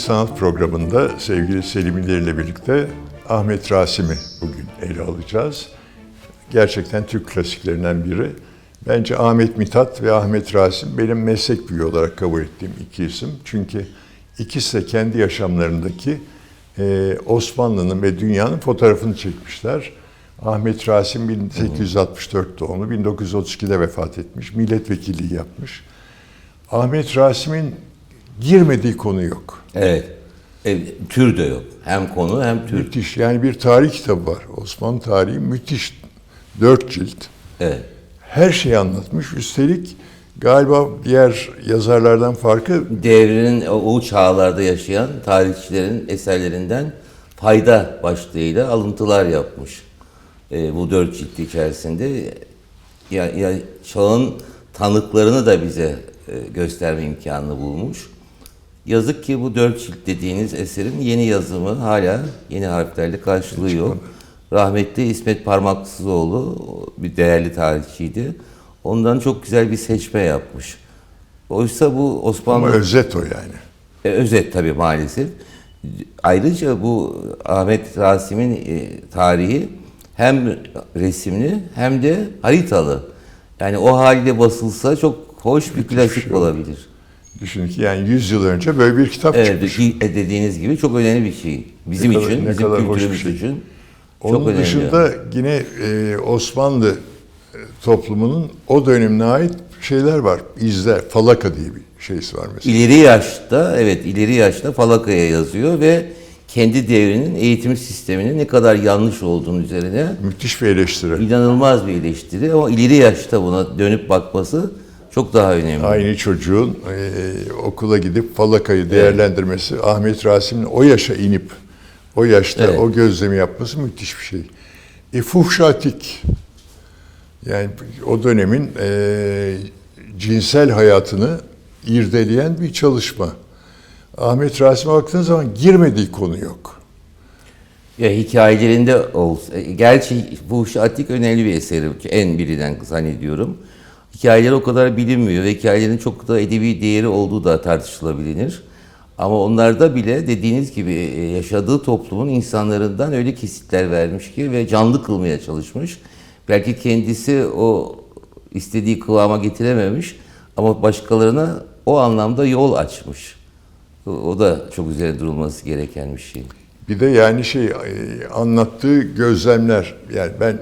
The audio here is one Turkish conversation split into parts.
Sanat programında sevgili Selim ile birlikte Ahmet Rasim'i bugün ele alacağız. Gerçekten Türk klasiklerinden biri. Bence Ahmet Mithat ve Ahmet Rasim benim meslek büyüğü olarak kabul ettiğim iki isim. Çünkü ikisi de kendi yaşamlarındaki e, Osmanlı'nın ve dünyanın fotoğrafını çekmişler. Ahmet Rasim 1864 doğumlu, 1932'de vefat etmiş, milletvekilliği yapmış. Ahmet Rasim'in girmediği konu yok. Evet. E, tür de yok. Hem konu hem tür. Müthiş. Yani bir tarih kitabı var. Osmanlı tarihi müthiş. Dört cilt. Evet. Her şeyi anlatmış. Üstelik galiba diğer yazarlardan farkı Devrinin o, çağlarda yaşayan tarihçilerin eserlerinden fayda başlığıyla alıntılar yapmış. E, bu dört cilt içerisinde ya, ya çağın tanıklarını da bize e, gösterme imkanını bulmuş. Yazık ki bu dört cilt dediğiniz eserin yeni yazımı hala yeni harflerle karşılığı yok. Rahmetli İsmet Parmaksızoğlu bir değerli tarihçiydi. Ondan çok güzel bir seçme yapmış. Oysa bu Osmanlı... ama özet o yani. E, özet tabii maalesef. Ayrıca bu Ahmet Rasim'in e, tarihi hem resimli hem de haritalı. Yani o halde basılsa çok hoş bir klasik olabilir. Düşünün ki yani 100 yıl önce böyle bir kitap Evet, çıkmış. ki- e, dediğiniz gibi çok önemli bir şey. Bizim Ne kadar- için, ne bizim kadar hoş bir kültürümüz şey. için çok Onun önemli. dışında yine e, Osmanlı e, toplumunun o dönemine ait şeyler var. İzler, falaka diye bir şeysi var mesela. İleri yaşta, evet ileri yaşta Falaka'ya yazıyor ve kendi devrinin eğitim sisteminin ne kadar yanlış olduğunu üzerine Müthiş bir eleştiri. İnanılmaz bir eleştiri ama ileri yaşta buna dönüp bakması çok daha önemli. Aynı çocuğun e, okula gidip falakayı değerlendirmesi, Ahmet Rasim'in o yaşa inip o yaşta Evet. o gözlemi yapması müthiş bir şey. E, fuhşatik, yani o dönemin e, cinsel hayatını irdeleyen bir çalışma. Ahmet Rasim'e baktığınız zaman girmediği konu yok. Ya hikayelerinde olsa, e, gerçi bu Atik önemli bir eseri, en bilinen zannediyorum. Hikayeleri o kadar bilinmiyor ve hikayelerin çok da edebi değeri olduğu da tartışılabilir. Ama onlarda bile dediğiniz gibi e, yaşadığı toplumun insanlarından öyle kesitler vermiş ki ve canlı kılmaya çalışmış. Belki kendisi o istediği kıvama getirememiş ama başkalarına o anlamda yol açmış. O- O da çok üzerine durulması gereken bir şey. Bir de yani şey e, anlattığı gözlemler yani ben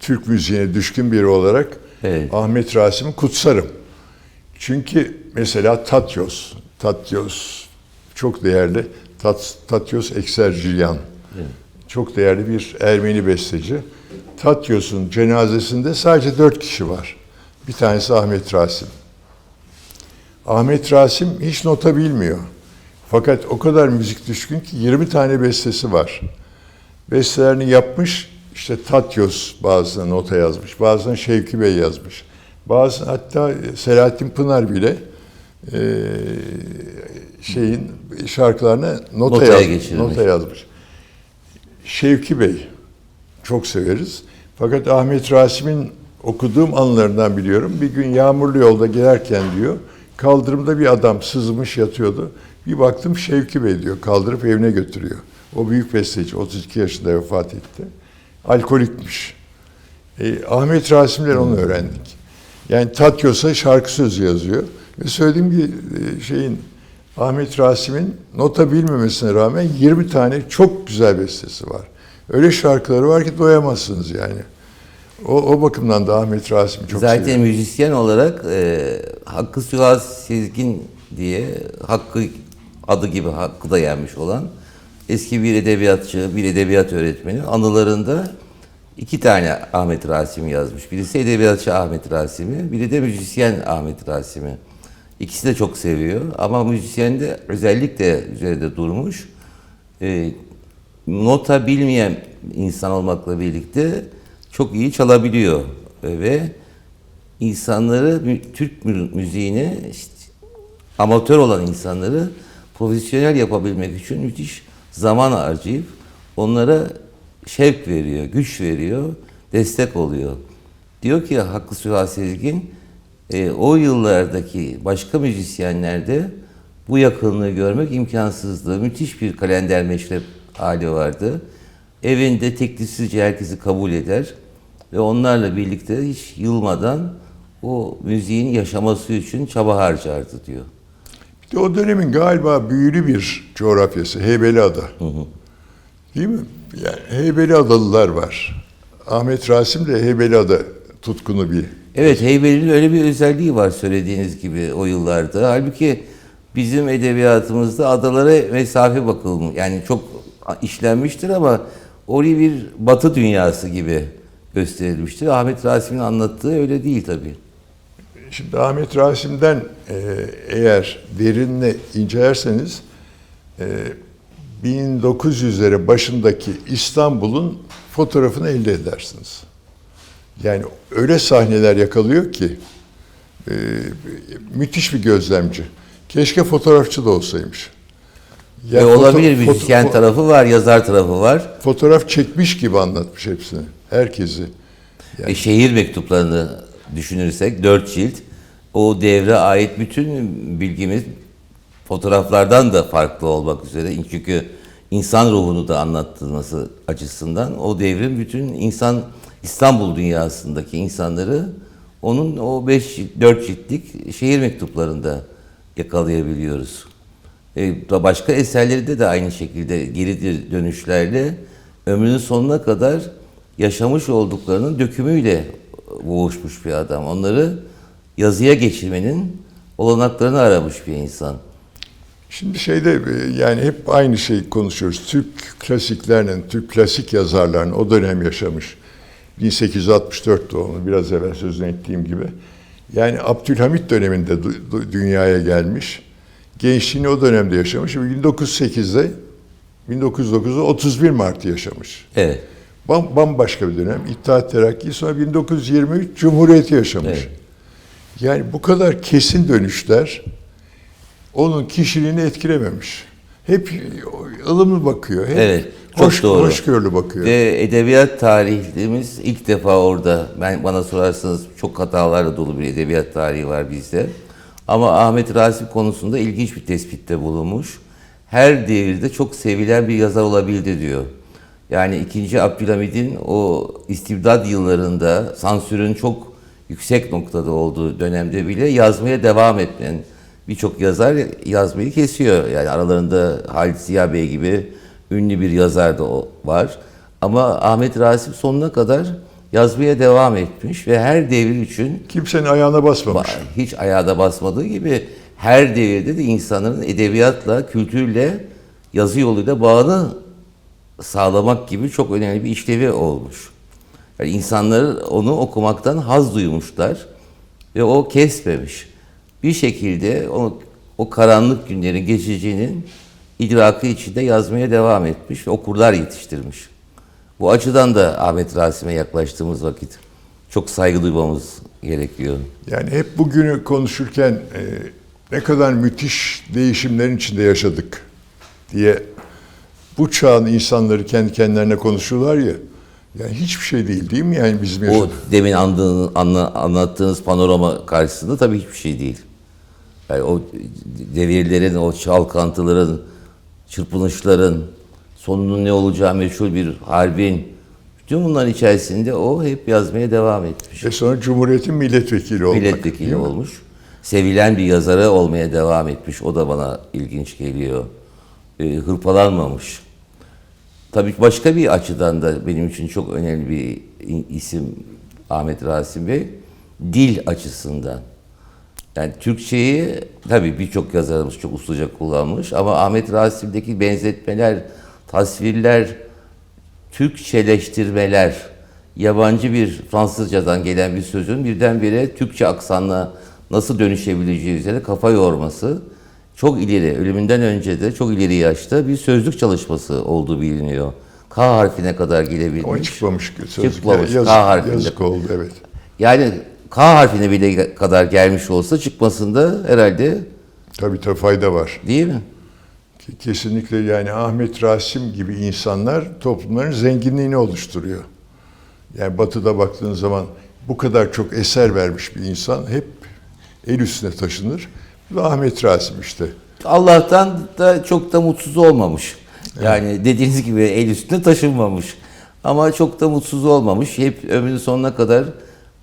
Türk müziğine düşkün biri olarak Evet. Ahmet Rasim'i kutsarım. Çünkü mesela Tatyos, Tatyos çok değerli. Tat, Tatyos Eksercilyan. Çok değerli bir Ermeni besteci. Tatyos'un cenazesinde sadece dört kişi var. Bir tanesi Ahmet Rasim. Ahmet Rasim hiç nota bilmiyor. Fakat o kadar müzik düşkün ki 20 tane bestesi var. Bestelerini yapmış, işte Tatyos bazısına nota yazmış, bazısına Şevki Bey yazmış. Bazı hatta Selahattin Pınar bile eee, şeyin şarkılarına nota, Notaya yaz- geçirmiş. nota yazmış. Şevki Bey çok severiz. Fakat Ahmet Rasim'in okuduğum anılarından biliyorum. Bir gün yağmurlu yolda gelirken diyor, kaldırımda bir adam sızmış yatıyordu. Bir baktım Şevki Bey diyor, kaldırıp evine götürüyor. O büyük besteci, 32 yaşında vefat etti. Alkolikmiş. E, Ahmet Rasim'den onu öğrendik. Yani Tatyos'a şarkı sözü yazıyor. Ve söylediğim gibi e, şeyin Ahmet Rasim'in nota bilmemesine rağmen 20 tane çok güzel bestesi var. Öyle şarkıları var ki doyamazsınız yani. O, o bakımdan da Ahmet Rasim'i çok Zaten seviyorum. müzisyen olarak e, Hakkı Sühas Sezgin diye Hakkı adı gibi Hakkı da yenmiş olan eski bir edebiyatçı, bir edebiyat öğretmeni anılarında iki tane Ahmet Rasim'i yazmış. Birisi edebiyatçı Ahmet Rasim'i, biri de müzisyen Ahmet Rasim'i. İkisi de çok seviyor ama müzisyen de özellikle üzerinde durmuş. E, nota bilmeyen insan olmakla birlikte çok iyi çalabiliyor ve insanları Türk mü- müziğini işte, amatör olan insanları profesyonel yapabilmek için müthiş zaman harcayıp onlara şevk veriyor, güç veriyor, destek oluyor. Diyor ki Hakkı Süha Sezgin, e, o yıllardaki başka müzisyenlerde bu yakınlığı görmek imkansızdı. Müthiş bir kalender meşrep hali vardı. Evinde teklifsizce herkesi kabul eder ve onlarla birlikte hiç yılmadan o müziğin yaşaması için çaba harcardı diyor. De o dönemin galiba büyülü bir coğrafyası Heybeliada. Değil mi? Yani Heybeliadalılar var. Ahmet Rasim de Heybeliada tutkunu bir. Evet Heybeli'nin öyle bir özelliği var söylediğiniz gibi o yıllarda. Halbuki bizim edebiyatımızda adalara mesafe bakılmış. Yani çok işlenmiştir ama orayı bir batı dünyası gibi gösterilmiştir. Ahmet Rasim'in anlattığı öyle değil tabii. Şimdi Ahmet Rasim'den e, eğer derinle incelerseniz e, 1900'lere başındaki İstanbul'un fotoğrafını elde edersiniz. Yani öyle sahneler yakalıyor ki e, müthiş bir gözlemci. Keşke fotoğrafçı da olsaymış. Yani foto- olabilir müzisyen fo- tarafı var, yazar tarafı var. Fotoğraf çekmiş gibi anlatmış hepsini. Herkesi. E, şehir mektuplarını düşünürsek dört cilt o devre ait bütün bilgimiz fotoğraflardan da farklı olmak üzere. Çünkü insan ruhunu da anlattırması açısından o devrin bütün insan İstanbul dünyasındaki insanları onun o 5 4 ciltlik şehir mektuplarında yakalayabiliyoruz. E, başka eserlerinde de aynı şekilde geri dönüşlerle ömrünün sonuna kadar yaşamış olduklarının dökümüyle boğuşmuş bir adam. Onları yazıya geçirmenin olanaklarını aramış bir insan. Şimdi şeyde e, yani hep aynı şeyi konuşuyoruz. Türk klasiklerinin, Türk klasik yazarlarının o dönem yaşamış. 1864 doğumlu biraz evvel sözünü ettiğim gibi. Yani Abdülhamit döneminde dünyaya gelmiş. Gençliğini o dönemde yaşamış. ve 1908'de 1909'da 31 Mart'ı yaşamış. Evet. Bam, bambaşka bir dönem. İttihat Terakki sonra 1923 Cumhuriyeti yaşamış. Evet. Yani bu kadar kesin dönüşler onun kişiliğini etkilememiş. Hep ılımlı bakıyor. Hep Evet, çok hoş, doğru. hoşgörülü bakıyor. Ve edebiyat tarihimiz ilk defa orada. Ben bana sorarsanız çok hatalarla dolu bir edebiyat tarihi var bizde. Ama Ahmet Rasim konusunda ilginç bir tespitte bulunmuş. Her devirde çok sevilen bir yazar olabildi diyor. Yani 2. Abdülhamid'in o istibdad yıllarında sansürün çok yüksek noktada olduğu dönemde bile yazmaya devam etmeyen birçok yazar yazmayı kesiyor. Yani aralarında Halit Ziya Bey gibi ünlü bir yazar da o- var. Ama Ahmet Rasim sonuna kadar yazmaya devam etmiş ve her devir için Kimsenin ayağına basmamış. Ba- hiç ayağda basmadığı gibi her devirde de insanların edebiyatla, kültürle, yazı yoluyla bağını sağlamak gibi çok önemli bir işlevi olmuş. Yani insanlar onu okumaktan haz duymuşlar ve o kesmemiş. Bir şekilde o, o karanlık günlerin geçeceğinin idrakı içinde yazmaya devam etmiş ve okurlar yetiştirmiş. Bu açıdan da Ahmet Rasim'e yaklaştığımız vakit çok saygı duymamız gerekiyor. Yani hep bugünü konuşurken e, ne kadar müthiş değişimlerin içinde yaşadık diye bu çağın insanları kendi kendilerine konuşuyorlar ya. Yani hiçbir şey değil değil mi yani bizim O demin andığın, anla, anlattığınız panorama karşısında tabii hiçbir şey değil. Yani o devirlerin, o çalkantıların, çırpınışların, sonunun ne olacağı meşhur bir harbin, bütün bunların içerisinde o hep yazmaya devam etmiş. Ve sonra Cumhuriyet'in milletvekili olmak. Milletvekili olmuş. Sevilen bir yazarı olmaya devam etmiş. O da bana ilginç geliyor. Ee, hırpalanmamış. Tabii başka bir açıdan da benim için çok önemli bir isim Ahmet Rasim Bey. Dil açısından. Yani Türkçeyi tabii birçok yazarımız çok ustaca kullanmış ama Ahmet Rasim'deki benzetmeler, tasvirler, Türkçeleştirmeler, yabancı bir Fransızcadan gelen bir sözün birdenbire Türkçe aksanla nasıl dönüşebileceği üzerine kafa yorması çok ileri, ölümünden önce de çok ileri yaşta bir sözlük çalışması olduğu biliniyor. K harfine kadar gelebilmiş. Ama çıkmamış sözlük. Çıkmamış, Yazık, K harfinde. yazık oldu evet. Yani K harfine bile kadar gelmiş olsa çıkmasında herhalde Tabii tabii fayda var. değil mi? Kesinlikle yani Ahmet Rasim gibi insanlar toplumların zenginliğini oluşturuyor. Yani batıda baktığın zaman bu kadar çok eser vermiş bir insan hep el üstüne taşınır. Bu da Ahmet Rasim işte. Allah'tan da çok da mutsuz olmamış. Yani dediğiniz gibi el üstüne taşınmamış. Ama çok da mutsuz olmamış. Hep ömrünün sonuna kadar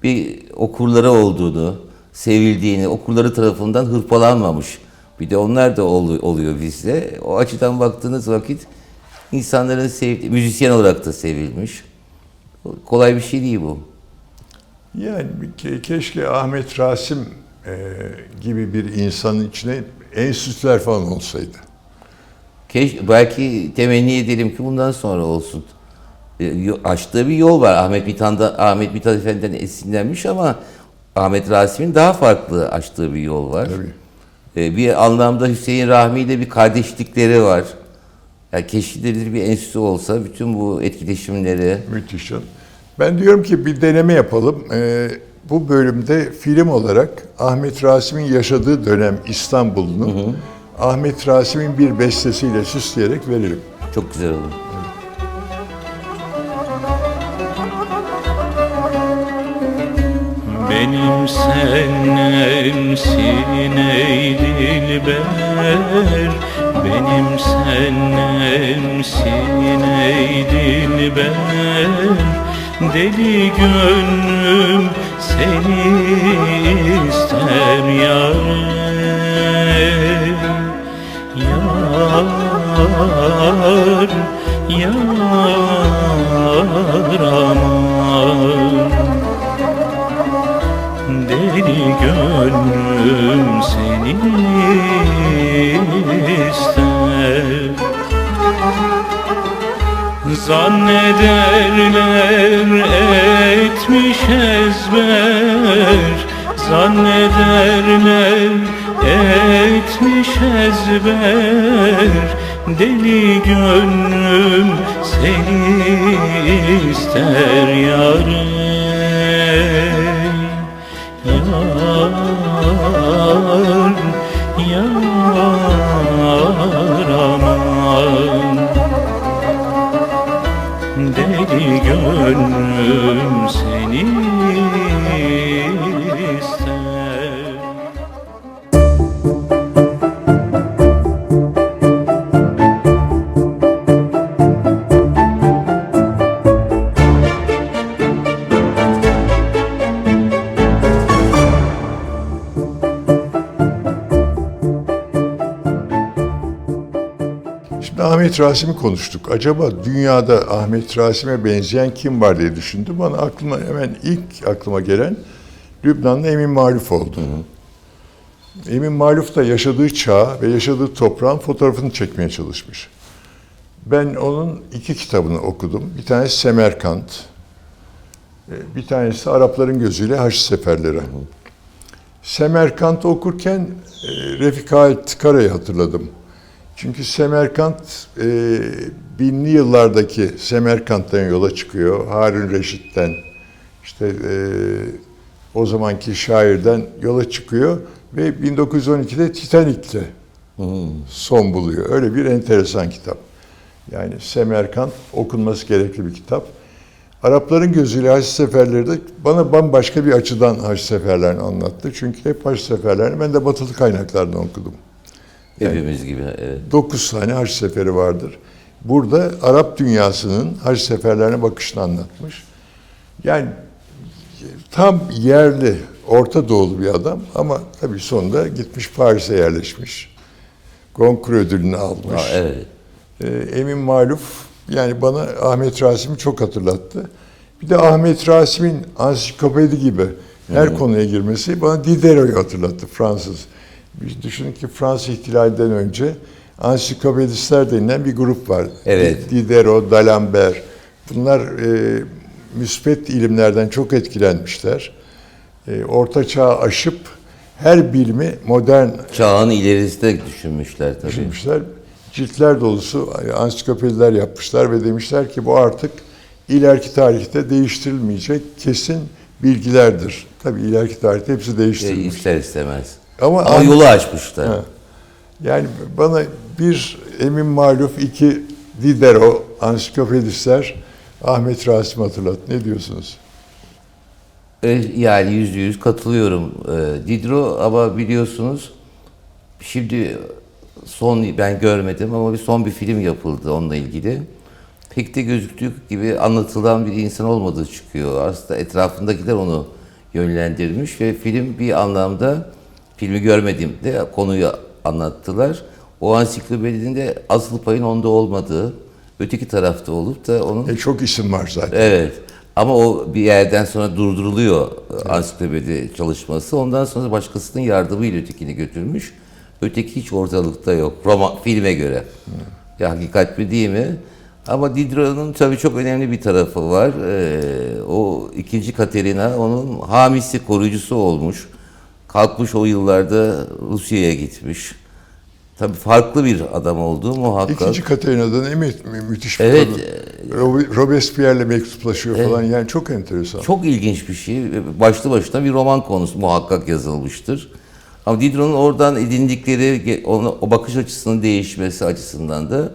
bir okurları olduğunu, sevildiğini, okurları tarafından hırpalanmamış. Bir de onlar da ol- oluyor bizde. O açıdan baktığınız vakit insanların sevdiği, müzisyen olarak da sevilmiş. Kolay bir şey değil bu. Yani ke- keşke Ahmet Rasim gibi bir insanın içine enstitüler falan olsaydı. Keş, belki temenni edelim ki bundan sonra olsun. E, Açtığı bir yol var. Ahmet Mithan'da Ahmet Mithan Efendi'den esinlenmiş ama Ahmet Rasim'in daha farklı açtığı bir yol var. Tabii. E, Bir anlamda Hüseyin Rahmi ile bir kardeşlikleri var. Yani keşfedilir bir enstitü olsa bütün bu etkileşimleri Müthiş. Ben diyorum ki bir deneme yapalım. E, bu bölümde film olarak Ahmet Rasim'in yaşadığı dönem İstanbul'unu Ahmet Rasim'in bir bestesiyle süsleyerek verelim. çok güzel olur. Benim sennemsin ey dilber Benim sennemsin ey dilber Deli gönlüm seni ister yâre Yar, yar aman. Deli gönlüm seni ister Zannederler etmiş ezber. Zannederler etmiş ezber. Deli gönlüm seni ister yâre Yeah. Şimdi Ahmet Rasim'i konuştuk. Acaba dünyada Ahmet Rasim'e benzeyen kim var diye düşündüm. Bana aklıma hemen ilk aklıma gelen Lübnanlı Emin Maluf oldu. Emin Maluf da yaşadığı çağ ve yaşadığı toprağın fotoğrafını çekmeye çalışmış. Ben onun iki kitabını okudum. Bir tanesi Semerkant, e, bir tanesi Arapların gözüyle Haç Seferleri. Semerkant'ı okurken e, Refik Halit Kara'yı hatırladım. Çünkü Semerkant e, binli yıllardaki Semerkant'tan yola çıkıyor. Harun Reşit'ten işte e, o zamanki şairden yola çıkıyor ve 1912'de Titanik'te son buluyor. Öyle bir enteresan kitap. Yani Semerkant okunması gerekli bir kitap. Arapların gözüyle Haç Seferleri de bana bambaşka bir açıdan Haç Seferlerini anlattı. Çünkü hep Haç Seferlerini ben de batılı kaynaklardan okudum. Hepimiz gibi. Evet. 9 tane haç seferi vardır. Burada Arap dünyasının haç seferlerine bakışını anlatmış. Yani tam yerli, Orta Doğulu bir adam ama tabii sonunda gitmiş Paris'e yerleşmiş. Goncourt ödülünü almış. Ha, evet. Ee, Emin Maluf yani bana Ahmet Rasim'i çok hatırlattı. Bir de Ahmet Rasim'in ansiklopedi gibi her konuya girmesi bana Diderot'u hatırlattı Fransız. Biz düşünün ki Fransız ihtilalinden önce ansiklopedistler denilen bir grup var. Evet. Diderot, D'Alembert. Bunlar e, müspet ilimlerden çok etkilenmişler. E, Orta Çağ'ı aşıp her bilimi modern Çağın ilerisinde düşünmüşler tabii. düşünmüşler. Ciltler dolusu ansiklopediler yapmışlar ve demişler ki bu artık ileriki tarihte değiştirilmeyecek kesin bilgilerdir. Tabii ileriki tarihte hepsi E, değiştirilmiş. ister istemez. Ama, Ama yolu açmışlar. Yani bana bir Emin Maluf, iki Diderot ansiklopedistler Ahmet Rasim hatırlat. Ne diyorsunuz? E, Yani yüzde yüz katılıyorum. E, Diderot ama biliyorsunuz şimdi son ben görmedim ama bir son bir film yapıldı onunla ilgili. Pek de gözüktüğü gibi anlatılan bir insan olmadığı çıkıyor. Aslında etrafındakiler onu yönlendirmiş ve film bir anlamda filmi görmediğimde konuyu anlattılar. O ansiklopedinin de asıl payın onda olmadığı, öteki tarafta olup da onun E, çok isim var zaten. Evet. Ama o bir yerden sonra durduruluyor e, ansiklopedi çalışması. Ondan sonra başkasının yardımıyla ötekini götürmüş. Öteki hiç ortalıkta yok. Roma, filme göre. Ya hakikat mi değil mi? Ama Diderot'un tabii çok önemli bir tarafı var. Ee, o ikinci Katerina onun hamisi, koruyucusu olmuş. Kalkmış o yıllarda Rusya'ya gitmiş. Tabii farklı bir adam olduğu muhakkak. İkinci Katerina'dan mı mü- müthiş bir Evet, kadın. Rob- Robespierre'le mektuplaşıyor falan. Yani çok enteresan. Çok ilginç bir şey. Başlı başına bir roman konusu muhakkak yazılmıştır. Ama Diderot'un oradan edindikleri, o bakış açısının değişmesi açısından da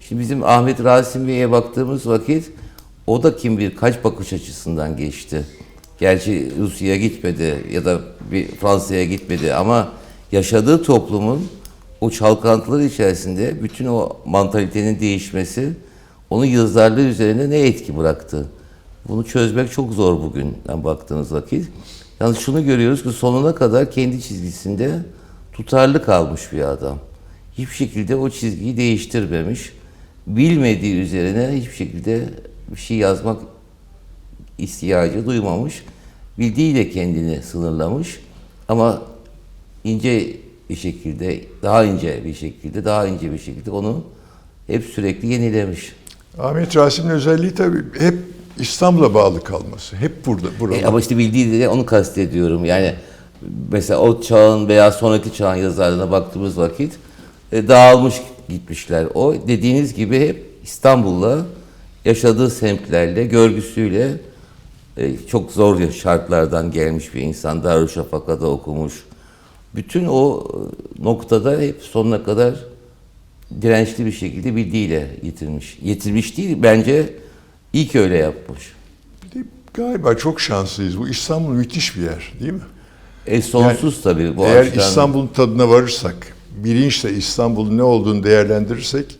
şimdi bizim Ahmet Rasim Bey'e baktığımız vakit o da kim bilir kaç bakış açısından geçti. Gerçi Rusya'ya gitmedi ya da bir Fransa'ya gitmedi ama yaşadığı toplumun o çalkantılar içerisinde bütün o mantalitenin değişmesi onun yazarlığı üzerine ne etki bıraktı? Bunu çözmek çok zor bugünden baktığınız vakit. Yalnız şunu görüyoruz ki sonuna kadar kendi çizgisinde tutarlı kalmış bir adam. Hiçbir şekilde o çizgiyi değiştirmemiş. Bilmediği üzerine hiçbir şekilde bir şey yazmak ihtiyacı duymamış. Bildiğiyle kendini sınırlamış. Ama ince bir şekilde, daha ince bir şekilde, daha ince bir şekilde onu hep sürekli yenilemiş. Ahmet Rasim'in özelliği tabii hep İstanbul'a bağlı kalması. Hep burada, burada. E, ama işte bildiği de onu kastediyorum. Yani mesela o çağın veya sonraki çağın yazarlarına baktığımız vakit e, dağılmış gitmişler. O dediğiniz gibi hep İstanbul'la yaşadığı semtlerle, görgüsüyle çok zor şartlardan gelmiş bir insan. Darüşşafaka'da okumuş. Bütün o e, noktada hep sonuna kadar dirençli bir şekilde bildiğiyle yitirmiş. Yitirmiş değil, bence iyi ki öyle yapmış. Bir de Galiba çok şanslıyız. Bu İstanbul müthiş bir yer değil mi? E sonsuz tabii bu Eğer açıdan. İstanbul'un tadına varırsak, bilinçle İstanbul'un ne olduğunu değerlendirirsek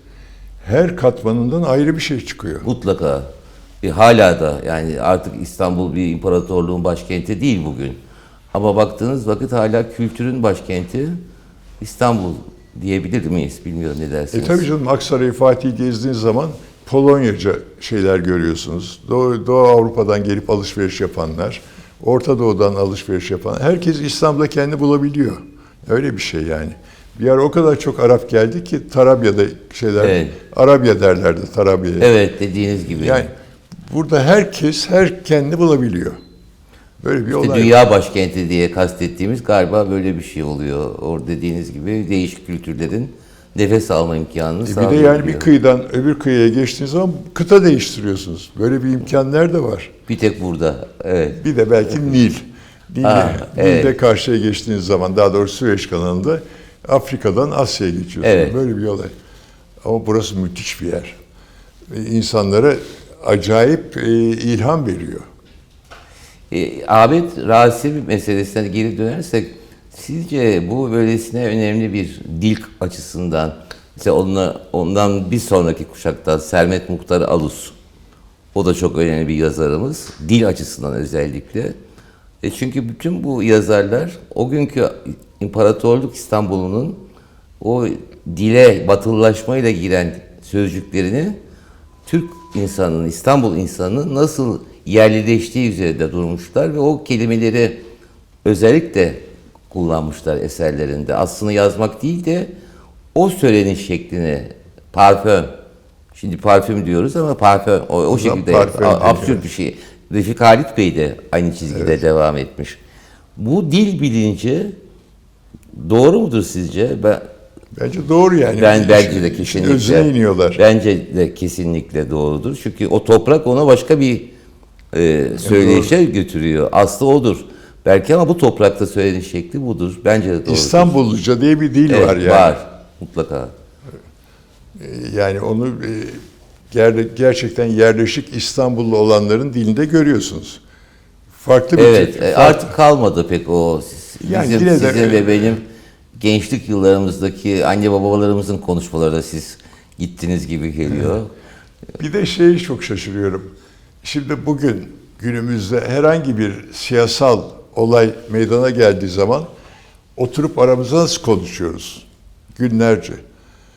her katmanından ayrı bir şey çıkıyor. Mutlaka. E, hala da yani artık İstanbul bir imparatorluğun başkenti değil bugün. Ama baktığınız vakit hala kültürün başkenti İstanbul diyebilir miyiz? Bilmiyorum ne E dersiniz. tabii canım Aksaray'ı Fatih gezdiğiniz zaman Polonyaca şeyler görüyorsunuz. Doğu, Doğu Avrupa'dan gelip alışveriş yapanlar, Orta Doğu'dan alışveriş yapan, herkes İstanbul'da kendi bulabiliyor. Öyle bir şey yani. Bir ara o kadar çok Arap geldi ki Tarabya'da şeyler, Evet. Arabya derlerdi Tarabya'ya. Evet dediğiniz gibi. Yani burada herkes her kendi bulabiliyor. Böyle bir İşte olay. dünya başkenti diye kastettiğimiz galiba böyle bir şey oluyor. Orada dediğiniz gibi değişik kültürlerin nefes alma imkanını E bir de sağlıyor. yani bir kıyıdan öbür kıyıya geçtiğiniz zaman kıta değiştiriyorsunuz. Böyle bir imkan nerede var? Bir tek burada. Evet. Bir de belki Nil. Nil'de, Ha, Nil'de evet. karşıya geçtiğiniz zaman, daha doğrusu Süveyş kanalında Afrika'dan Asya'ya geçiyorsunuz. Evet. Böyle bir olay. Ama burası müthiş bir yer. Ve İnsanlara acayip e, ilham veriyor. E, Ahmet Rasim meselesine geri dönersek sizce bu böylesine önemli bir dil açısından mesela onunla, ondan bir sonraki kuşaktan Sermet Muhtar Alus o da çok önemli bir yazarımız dil açısından özellikle. E çünkü bütün bu yazarlar o günkü İmparatorluk İstanbul'unun o dile batılılaşmayla giren sözcüklerini Türk insanının, İstanbul insanının nasıl yerlileştiği üzerinde durmuşlar ve o kelimeleri özellikle kullanmışlar eserlerinde. Aslında yazmak değil de o söyleniş şeklini, parfüm, şimdi parfüm diyoruz ama parfüm o, o şekilde parfüm absürt bir şey. Refik Halit Bey de aynı çizgide devam etmiş. Bu dil bilinci doğru mudur sizce? Ben Bence doğru yani. ben belki de kesinlikle. özüne iniyorlar. Bence de kesinlikle doğrudur. Çünkü o toprak ona başka bir e, söyleyişe götürüyor. Aslı odur. Belki ama bu toprakta söyleniş şekli budur. Bence de doğrudur. İstanbulluca diye bir dil Evet, var yani. Var. Mutlaka. E, Yani onu e, ger- gerçekten yerleşik İstanbullu olanların dilinde görüyorsunuz. Farklı bir Evet. tür- e, farklı- artık kalmadı pek o. Bizim, Yani yine de- sizin ve benim gençlik yıllarımızdaki anne babalarımızın konuşmaları da siz gittiniz gibi geliyor. Bir de şeyi çok şaşırıyorum. Şimdi bugün günümüzde herhangi bir siyasal olay meydana geldiği zaman oturup aramızda nasıl konuşuyoruz? Günlerce.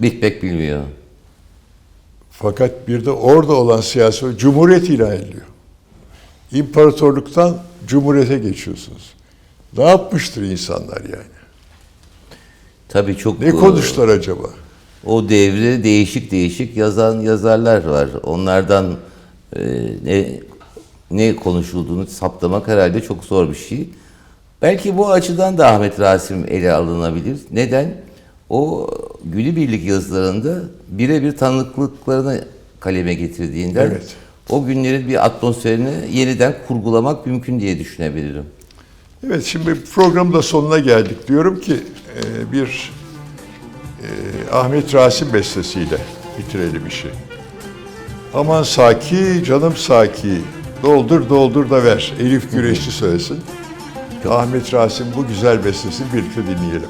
Bitmek bilmiyor. Fakat bir de orada olan siyasi cumhuriyet ilan ediliyor. İmparatorluktan cumhuriyete geçiyorsunuz. Ne yapmıştır insanlar yani? Tabii çok Ne e, konuştular acaba? o devre değişik değişik yazan yazarlar var. Onlardan e, ne ne konuşulduğunu saptamak herhalde çok zor bir şey. Belki bu açıdan da Ahmet Rasim ele alınabilir. Neden? O Günübirlik yazılarında birebir tanıklıklarını kaleme getirdiğinden Evet. o günlerin bir atmosferini yeniden kurgulamak mümkün diye düşünebilirim. Evet şimdi programın da sonuna geldik. Diyorum ki e, bir e, Ahmet Rasim bestesiyle bitirelim işi. Aman Saki, canım Saki, doldur doldur da ver. Elif Güreşçi söylesin. Ahmet Rasim bu güzel bestesini birlikte dinleyelim.